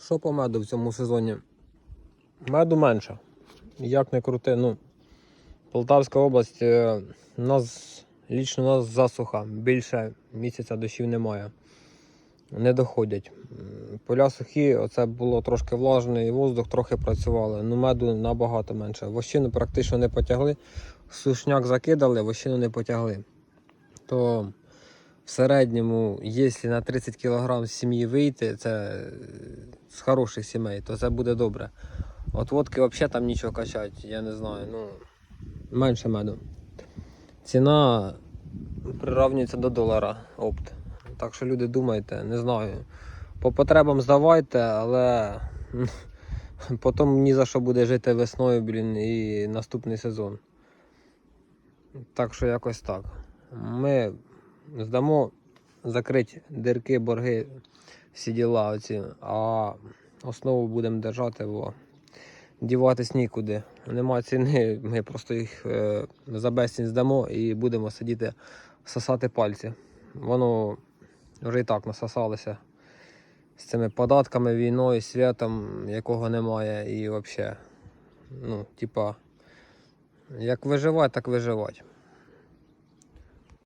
Що по меду в цьому сезоні? Меду менше. Як не крути, ну. Полтавська область, е, нас, лічно у нас засуха. Більше місяця дощів немає. Не доходять. Поля сухі, оце було трошки влажний воздух, трохи працювали. Ну, меду набагато менше. Вощину практично не потягли. Сушняк закидали, вощину не потягли. То в середньому, якщо на 30 кг з сім'ї вийти, це е, з хороших сімей, то це буде добре. От водки взагалі там нічого качати, я не знаю. Ну, менше меду. Ціна приравнюється до долара опт. Так що люди думайте, не знаю. По потребам здавайте, але потім ні за що буде жити весною, блін, і наступний сезон. Так що якось так. Ми здамо закрити дирки, борги, всі діла оці, а основу будемо держати, бо діватись нікуди. Нема ціни, ми просто їх е, за безцінь здамо і будемо сидіти сосати пальці. Воно вже і так насосалося з цими податками, війною, святом, якого немає, і взагалі, ну, типа, як виживати, так виживати.